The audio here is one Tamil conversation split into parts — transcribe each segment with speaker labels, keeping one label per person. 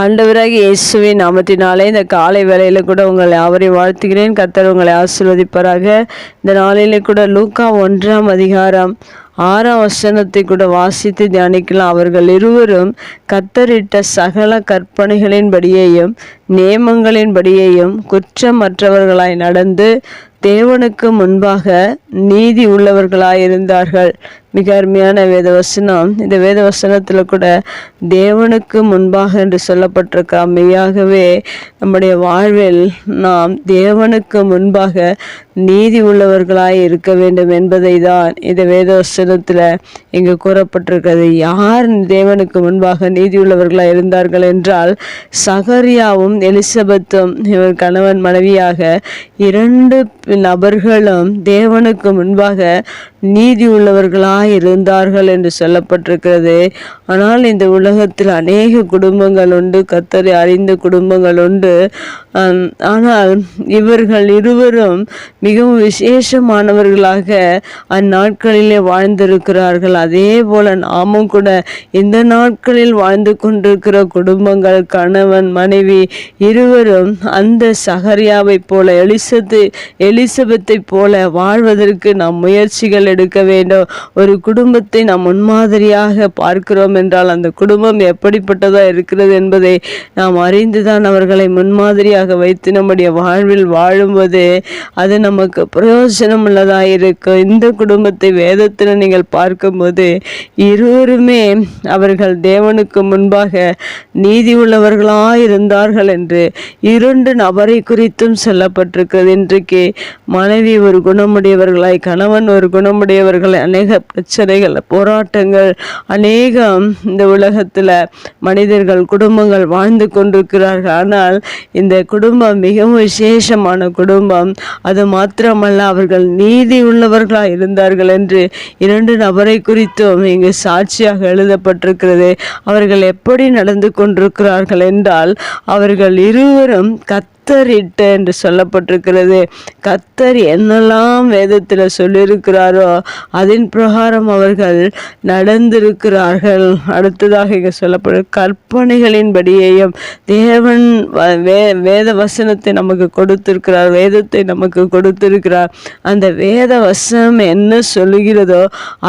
Speaker 1: ஆண்டவராக இயேசுவின் நாமத்தினாலே இந்த காலை வேலையில் கூட உங்களை அவரை வாழ்த்துகிறேன். கத்தர் உங்களை ஆசீர்வதிப்பாராக. இந்த நாளிலே கூட லூக்கா ஒன்றாம் அதிகாரம் ஆறாம் வசனத்தை கூட வாசித்து தியானிக்கலாம். அவர்கள் இருவரும் கத்தரிட்ட சகல கற்பனைகளின்படியேயும் நியமங்களின்படியேயும் குற்றமற்றவர்களாய் நடந்து தேவனுக்கு முன்பாக நீதி உள்ளவர்களாயிருந்தார்கள். மிக அருமையான வேதவசனம். இந்த வேதவசனத்தில் கூட தேவனுக்கு முன்பாக என்று சொல்லப்பட்டிருக்க மெய்யாகவே நம்முடைய வாழ்வில் நாம் தேவனுக்கு முன்பாக நீதி உள்ளவர்களாய் இருக்க வேண்டும் என்பதை தான் இந்த வசனத்தில் இங்கு கூறப்பட்டிருக்கிறது யார் தேவனுக்கு முன்பாக நீதி இருந்தார்கள் என்றால் சகரியாவும் எலிசபெத்தும் இவர் கணவன் மனைவியாக இரண்டு நபர்களும் தேவனுக்கு முன்பாக நீதி உள்ளவர்களாக இருந்தார்கள் என்று சொல்லப்பட்டிருக்கிறது. ஆனால் இந்த உலகத்தில் அநேக குடும்பங்கள் உண்டு கத்தரை அறிந்த குடும்பங்கள் உண்டு. ஆனால் இவர்கள் இருவரும் மிகவும் விசேஷமானவர்களாக அந்நாட்களிலே வாழ்ந்த வாழ்ந்திருக்கிறார்கள். அதே போல நாமும் கூட இந்த நாட்களில் வாழ்ந்து கொண்டிருக்கிற குடும்பங்கள் கணவன் மனைவி இருவரும் அந்த சகரியாவை போல எலிசத்து எலிசபெத்தை போல வாழ்வதற்கு நாம் முயற்சிகள் எடுக்க வேண்டும். ஒரு குடும்பத்தை நாம் முன்மாதிரியாக பார்க்கிறோம் என்றால் அந்த குடும்பம் எப்படிப்பட்டதாக இருக்கிறது என்பதை நாம் அறிந்துதான் அவர்களை முன்மாதிரியாக வைத்து நம்முடைய வாழ்வில் வாழும்போது அது நமக்கு பிரயோஜனம் உள்ளதாக இருக்கும். இந்த குடும்பத்தை வேதத்தில் நீங்கள் பார்க்கும்போது இருவருமே அவர்கள் தேவனுக்கு முன்பாக நீதி உள்ளவர்களாக இருந்தார்கள் என்று இரண்டு நபரை குறித்தும் சொல்லப்பட்டிருக்கிறது. இன்றைக்கு மனைவி ஒரு குணமுடையவர்களாய் கணவன் ஒரு குணமுடையவர்கள் அநேக பிரச்சனைகள் போராட்டங்கள் அநேகம் இந்த உலகத்தில் மனிதர்கள் குடும்பங்கள் வாழ்ந்து கொண்டிருக்கிறார்கள். ஆனால் இந்த குடும்பம் மிகவும் விசேஷமான குடும்பம். அது மாத்திரமல்ல அவர்கள் நீதி உள்ளவர்களாக இருந்தார்கள் என்று இரண்டு நபரை குறித்தும் இங்கு சாட்சியாக எழுதப்பட்டிருக்கிறது. அவர்கள் எப்படி நடந்து கொண்டிருக்கிறார்கள் என்றால் அவர்கள் இருவரும் கத் கத்தரிட்டு என்று சொல்லப்பட்டிருக்கிறது. கத்தர் என்னெல்லாம் வேதத்தில் சொல்லியிருக்கிறாரோ அதன் பிரகாரம் அவர்கள் நடந்திருக்கிறார்கள். அடுத்ததாக இங்கே சொல்லப்படும் கற்பனைகளின்படியையும் தேவன் வே வேத வசனத்தை நமக்கு கொடுத்திருக்கிறார் வேதத்தை நமக்கு கொடுத்திருக்கிறார். அந்த வேத வசனம் என்ன சொல்லுகிறதோ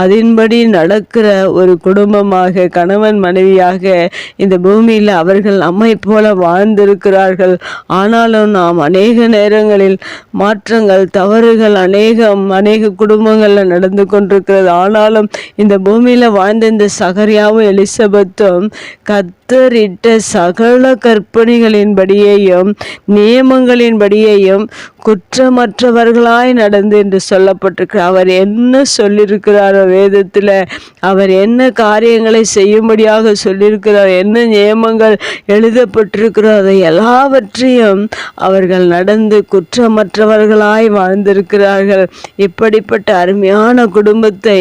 Speaker 1: அதன்படி நடக்கிற ஒரு குடும்பமாக கணவன் மனைவியாக இந்த பூமியில் அவர்கள் நம்மை போல வாழ்ந்திருக்கிறார்கள். ஆனால் ஆனாலும் நாம் அநேக நேரங்களில் மாற்றங்கள் தவறுகள் அநேகம் அநேக குடும்பங்களில் நடந்து கொண்டிருக்கிறது. ஆனாலும் இந்த பூமியில் வாழ்ந்த இந்த சகரியாவும் எலிசபெத்தும் கர்த்தரிட்ட சகல கற்பனைகளின்படியேயும் நியமங்களின்படியேயும் குற்றமற்றவர்களாய் நடந்து என்று சொல்லப்பட்டிருக்கு. அவர் என்ன சொல்லியிருக்கிறாரோ வேதத்தில் அவர் என்ன காரியங்களை செய்யும்படியாக சொல்லியிருக்கிறார் என்ன நியமங்கள் எழுதப்பட்டிருக்கிறோ அதை எல்லாவற்றையும் அவர்கள் நடந்து குற்றமற்றவர்களாய் வாழ்ந்திருக்கிறார்கள். இப்படிப்பட்ட அருமையான குடும்பத்தை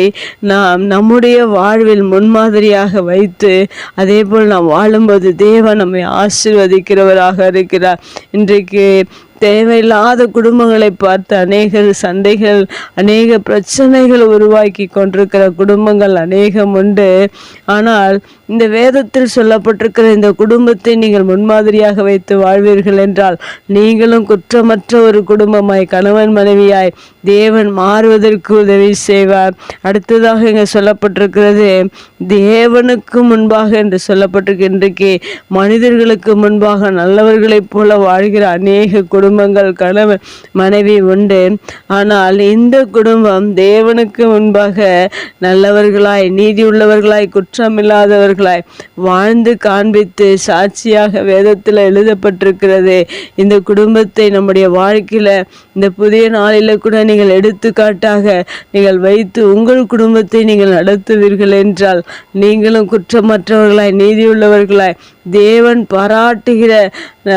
Speaker 1: நாம் நம்முடைய வாழ்வில் முன்மாதிரியாக வைத்து அதே போல் நாம் வாழும்போது தேவன் நம்மை ஆசீர்வதிக்கிறவராக இருக்கிறார். இன்றைக்கு தேவையில்லாத குடும்பங்களை பார்த்து அநேக சண்டைகள் அநேக பிரச்சனைகள் உருவாக்கி கொண்டிருக்கிற குடும்பங்கள் அநேகம் உண்டு. ஆனால் இந்த வேதத்தில் சொல்லப்பட்டிருக்கிற இந்த குடும்பத்தை நீங்கள் முன்மாதிரியாக வைத்து வாழ்வீர்கள் என்றால் நீங்களும் குற்றமற்ற ஒரு குடும்பமாய் கணவன் மனைவியாய் தேவன் மாறுவதற்கு உதவி செய்வார். அடுத்ததாக இங்கே சொல்லப்பட்டிருக்கிறது தேவனுக்கு முன்பாக என்று சொல்லப்பட்டிருக்கு இன்றைக்கு மனிதர்களுக்கு முன்பாக நல்லவர்களைப் போல வாழ்கிற அநேக குடும்பங்கள் கணவன் மனைவி உண்டு. ஆனால் இந்த குடும்பம் தேவனுக்கு முன்பாக நல்லவர்களாய் நீதி உள்ளவர்களாய் குற்றமில்லாதவர்களாய் வாழ்ந்து காண்பித்து சாட்சியாக வேதத்தில் எழுதப்பட்டிருக்கிறது. இந்த குடும்பத்தை நம்முடைய வாழ்க்கையில் இந்த புதிய நாளில் கூட நீங்கள் எடுத்துக்காட்டாக நீங்கள் வைத்து உங்கள் குடும்பத்தை நீங்கள் நடத்துவீர்கள் என்றால் நீங்களும் குற்றமற்றவர்களாய் நீதியுள்ளவர்களாய் தேவன் பாராட்டுகிற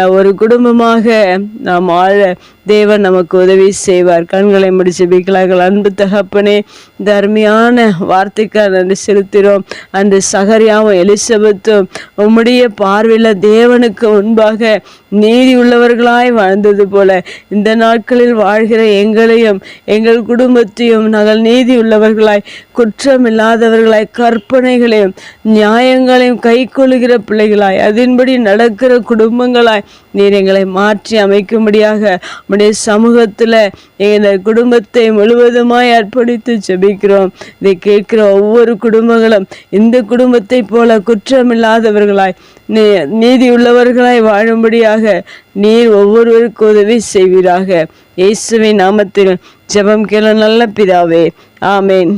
Speaker 1: ஒரு குடும்பமாக நாம் வாழ தேவன் நமக்கு உதவி செய்வார். கண்களை முடிச்சு பிக்கலாங்கள் அன்பு தகப்பனே தர்மியான வார்த்தைக்காக நன்றி செலுத்துகிறோம். அந்த சகரியாவும் எலிசபெத்தும் உம்முடைய பார்வையில் தேவனுக்கு முன்பாக நீதி உள்ளவர்களாய் வாழ்ந்தது போல இந்த நாட்களில் வாழ்கிற எங்களையும் எங்கள் குடும்பத்தையும் நாங்கள் நீதி உள்ளவர்களாய் குற்றம் இல்லாதவர்களாய் கற்பனைகளையும் நியாயங்களையும் கைக்கொள்ளுகிற பிள்ளைகளாய் அதன்படி நடக்கிற குடும்பங்களாய் நீர் எங்களை மாற்றி அமைக்கும்படியாக உடைய சமூகத்தில் இந்த குடும்பத்தை முழுவதுமாய் அர்ப்பணித்து ஜெபிக்கிறோம். இதை கேட்கிற ஒவ்வொரு குடும்பங்களும் இந்த குடும்பத்தை போல குற்றமில்லாதவர்களாய் நீ- நீதி உள்ளவர்களாய் வாழும்படியாக நீர் ஒவ்வொருவருக்கு உதவி செய்வீராக. இயேசுவின் நாமத்தில் ஜெபம் கேள நல்ல பிதாவே. ஆமேன்.